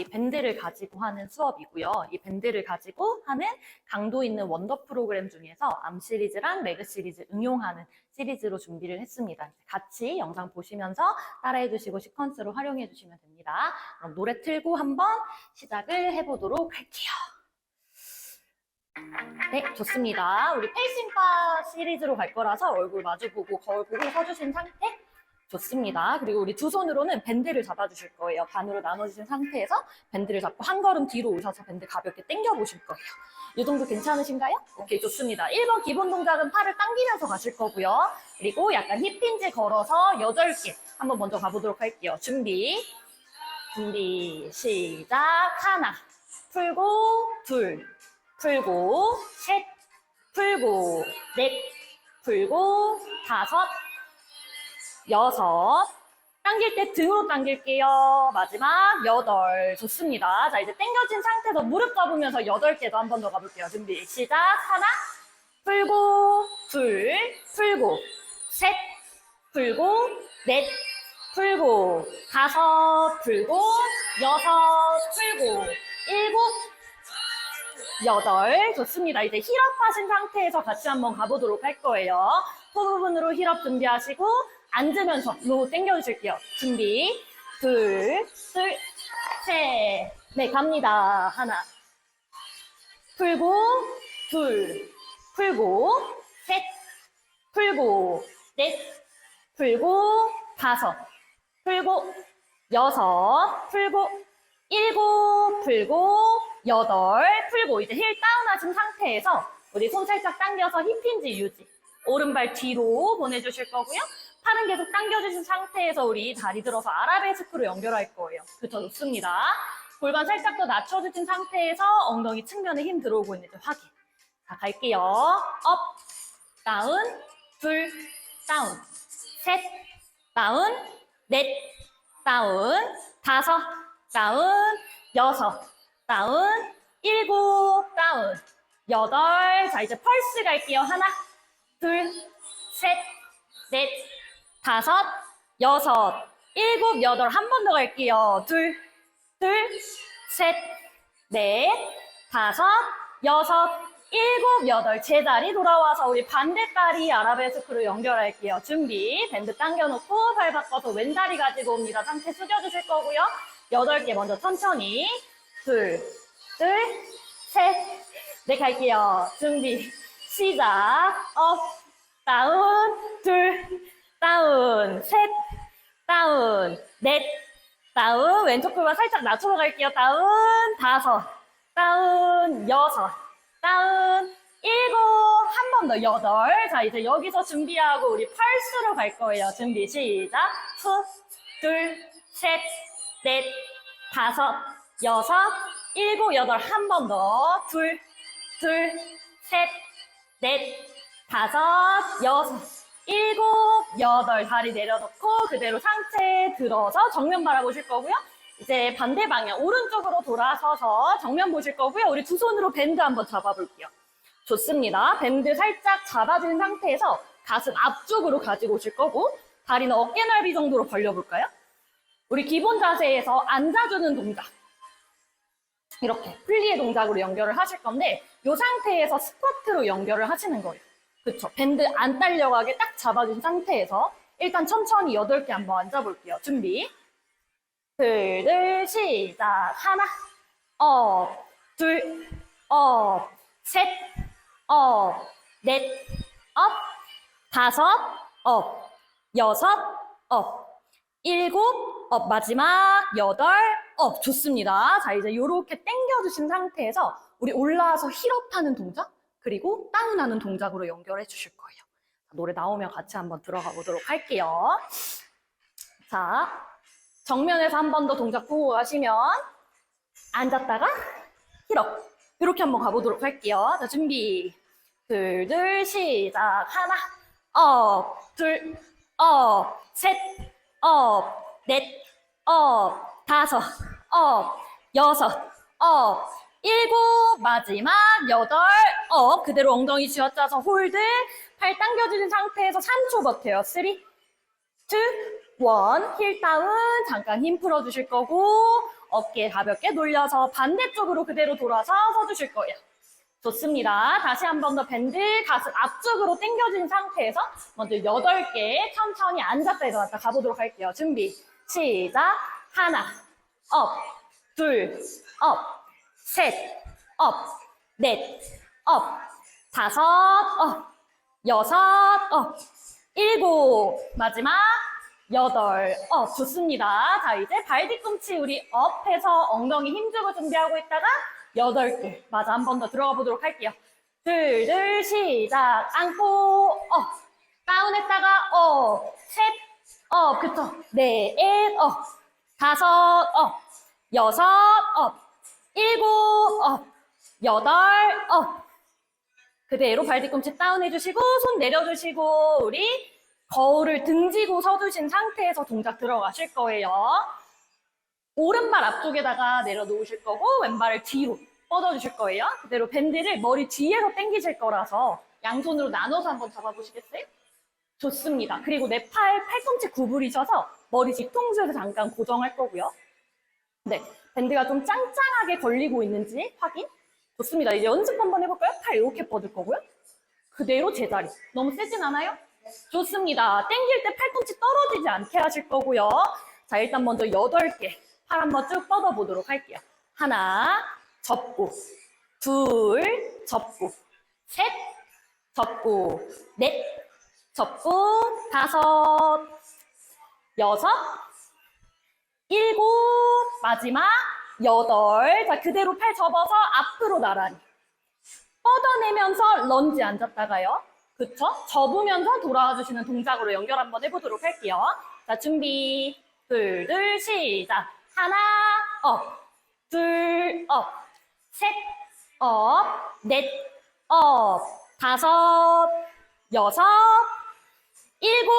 이 밴드를 가지고 하는 수업이고요. 이 밴드를 가지고 하는 강도 있는 원더 프로그램 중에서 암 시리즈랑 레그 시리즈 응용하는 시리즈로 준비를 했습니다. 같이 영상 보시면서 따라해 주시고 시퀀스로 활용해 주시면 됩니다. 그럼 노래 틀고 한번 시작을 해보도록 할게요. 네, 좋습니다. 우리 페이싱바 시리즈로 갈 거라서 얼굴 마주보고 거울 보고 서주신 상태 좋습니다. 그리고 우리 두 손으로는 밴드를 잡아주실 거예요. 반으로 나눠주신 상태에서 밴드를 잡고 한 걸음 뒤로 오셔서 밴드 가볍게 당겨 보실 거예요. 이 정도 괜찮으신가요? 오케이, 좋습니다. 1번 기본 동작은 팔을 당기면서 가실 거고요. 그리고 약간 힙힌지 걸어서 8개 한번 먼저 가보도록 할게요. 준비. 준비, 시작. 하나. 풀고, 둘. 풀고, 셋. 풀고, 넷. 풀고, 다섯. 여섯. 당길 때 등으로 당길게요. 마지막 여덟. 좋습니다. 자, 이제 당겨진 상태에서 무릎 접으면서 여덟 개도 한 번 더 가볼게요. 준비. 시작. 하나. 풀고, 둘. 풀고, 셋. 풀고, 넷. 풀고, 다섯. 풀고, 여섯. 풀고, 일곱. 여덟. 좋습니다. 이제 힐업 하신 상태에서 같이 한번 가보도록 할 거예요. 포 부분으로 힐업 준비하시고, 앉으면서 로 당겨주실게요. 준비. 둘, 둘, 셋. 네, 갑니다. 하나. 풀고, 둘. 풀고, 셋. 풀고, 넷. 풀고, 다섯. 풀고, 여섯. 풀고, 일곱. 풀고, 여덟. 풀고, 이제 힐 다운하신 상태에서 우리 손 살짝 당겨서 힙힌지 유지. 오른발 뒤로 보내주실 거고요. 팔은 계속 당겨주신 상태에서 우리 다리 들어서 아라베스크로 연결할 거예요. 그쵸, 좋습니다. 골반 살짝 더 낮춰주신 상태에서 엉덩이 측면에 힘 들어오고 있는지 확인. 자, 갈게요. 업, 다운, 둘, 다운, 셋, 다운, 넷, 다운, 다섯, 다운, 여섯, 다운, 일곱, 다운, 여덟. 자, 이제 펄스 갈게요. 하나, 둘, 셋, 넷, 다섯, 여섯, 일곱, 여덟. 한 번 더 갈게요. 둘, 둘, 셋, 넷, 다섯, 여섯, 일곱, 여덟. 제자리 돌아와서 우리 반대 다리 아라베스크로 연결할게요. 준비. 밴드 당겨놓고 팔 바꿔서 왼 다리 가지고 옵니다. 상체 숙여주실 거고요. 여덟 개 먼저 천천히. 둘, 둘, 셋, 넷 갈게요. 준비. 시작. 업, 다운, 둘, 다운, 셋, 다운, 넷, 다운, 왼쪽 골반 살짝 낮춰서 갈게요. 다운, 다섯, 다운, 여섯, 다운, 일곱, 한 번 더 여덟. 자, 이제 여기서 준비하고 우리 펄스로 갈 거예요. 준비, 시작. 후, 둘, 셋, 넷, 다섯, 여섯, 일곱, 여덟. 한 번 더. 둘, 둘, 셋, 넷, 다섯, 여섯, 일곱, 여덟. 다리 내려놓고 그대로 상체 들어서 정면 바라보실 거고요. 이제 반대 방향, 오른쪽으로 돌아서서 정면 보실 거고요. 우리 두 손으로 밴드 한번 잡아볼게요. 좋습니다. 밴드 살짝 잡아준 상태에서 가슴 앞쪽으로 가지고 오실 거고, 다리는 어깨 넓이 정도로 벌려볼까요? 우리 기본 자세에서 앉아주는 동작. 이렇게 플리의 동작으로 연결을 하실 건데, 이 상태에서 스쿼트로 연결을 하시는 거예요. 그쵸. 밴드 안 딸려가게 딱 잡아준 상태에서 일단 천천히 8개 한번 앉아볼게요. 준비. 둘, 둘, 시작. 하나, 업, 둘, 업, 셋, 업, 넷, 업, 다섯, 업, 여섯, 업, 일곱, 업, 마지막 여덟, 업. 좋습니다. 자, 이제 이렇게 당겨주신 상태에서 우리 올라와서 힐업하는 동작, 그리고 다운하는 동작으로 연결해 주실 거예요. 노래 나오면 같이 한번 들어가 보도록 할게요. 자, 정면에서 한 번 더 동작 보고 가시면 앉았다가 힐업. 이렇게 한번 가보도록 할게요. 자, 준비. 둘, 둘, 시작. 하나, 업, 둘, 업, 셋, 업, 넷, 업, 다섯, 업, 여섯, 업, 일곱, 마지막 여덟, 업. 그대로 엉덩이 쥐어짜서 홀드. 팔 당겨주는 상태에서 3초 버텨요. 3, 2, 원, 힐 다운, 잠깐 힘 풀어주실 거고, 어깨 가볍게 돌려서 반대쪽으로 그대로 돌아서 서주실 거예요. 좋습니다. 다시 한 번 더 밴드 가슴 앞쪽으로 당겨진 상태에서 먼저 8개 천천히 앉았다 일어났다 가보도록 할게요. 준비, 시작. 하나, 업, 둘, 업, 셋, 업, 넷, 업, 다섯, 업, 여섯, 업, 일곱, 마지막 여덟, 업. 좋습니다. 자, 이제 발 뒤꿈치 우리 업 해서 엉덩이 힘주고 준비하고 있다가 여덟 개. 맞아, 한 번 더 들어가 보도록 할게요. 둘, 둘, 시작. 안고, 업. 다운했다가, 업. 셋, 업. 그쵸. 넷, 업. 다섯, 업. 여섯, 업. 일곱, 업. 여덟, 업. 그대로 발 뒤꿈치 다운해주시고, 손 내려주시고, 우리 거울을 등지고 서두신 상태에서 동작 들어가실 거예요. 오른발 앞쪽에다가 내려놓으실 거고, 왼발을 뒤로 뻗어주실 거예요. 그대로 밴드를 머리 뒤에서 당기실 거라서 양손으로 나눠서 한번 잡아보시겠어요? 좋습니다. 그리고 내 팔, 팔꿈치 구부리셔서 머리 뒤통수에서 잠깐 고정할 거고요. 네, 밴드가 좀 짱짱하게 걸리고 있는지 확인. 좋습니다. 이제 연습 한번 해볼까요? 팔 이렇게 뻗을 거고요. 그대로 제자리. 너무 세진 않아요? 좋습니다. 당길 때 팔꿈치 떨어지지 않게 하실 거고요. 자, 일단 먼저 8개. 팔 한번 쭉 뻗어 보도록 할게요. 하나, 접고. 둘, 접고. 셋, 접고. 넷, 접고. 다섯, 여섯, 일곱, 마지막 여덟. 자, 그대로 팔 접어서 앞으로 나란히. 뻗어내면서 런지 앉았다가요. 그쵸? 접으면서 돌아와 주시는 동작으로 연결 한번 해보도록 할게요. 자, 준비. 둘, 둘, 시작. 하나, 업. 둘, 업. 셋, 업. 넷, 업. 다섯, 여섯, 일곱,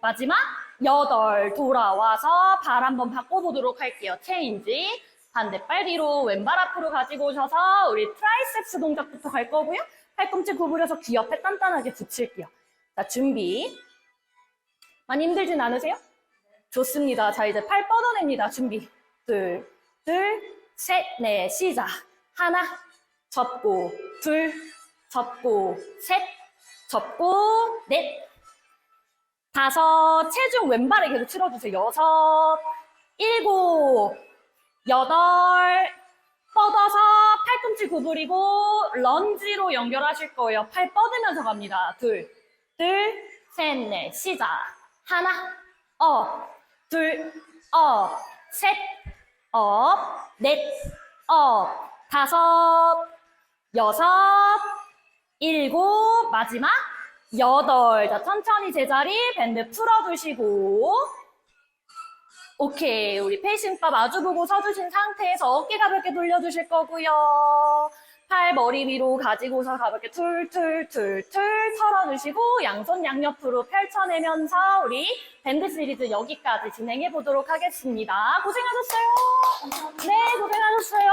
마지막 여덟 돌아와서 발 한번 바꿔보도록 할게요. 체인지 반대발 뒤로 왼발 앞으로 가지고 오셔서 우리 트라이셉스 동작부터 갈 거고요. 팔꿈치 구부려서 귀 옆에 단단하게 붙일게요. 자 준비. 많이 힘들진 않으세요? 좋습니다. 자 이제 팔 뻗어냅니다. 준비. 둘, 둘, 셋, 넷, 시작. 하나, 접고, 둘, 접고, 셋, 접고, 넷, 다섯, 체중 왼발에 계속 치러주세요. 여섯, 일곱, 여덟, 뻗어서 팔꿈치 구부리고 런지로 연결하실 거예요. 팔 뻗으면서 갑니다. 둘, 둘, 셋, 넷, 시작. 하나, 업, 둘, 업, 셋, 업, 넷, 업, 다섯, 여섯, 일곱, 마지막 여덟. 자, 천천히 제자리 밴드 풀어주시고. 오케이. 우리 페이싱바 마주보고 서주신 상태에서 어깨 가볍게 돌려주실 거고요. 팔 머리 위로 가지고서 가볍게 툴툴툴툴 털어주시고 양손 양옆으로 펼쳐내면서 우리 밴드 시리즈 여기까지 진행해 보도록 하겠습니다. 고생하셨어요. 네, 고생하셨어요.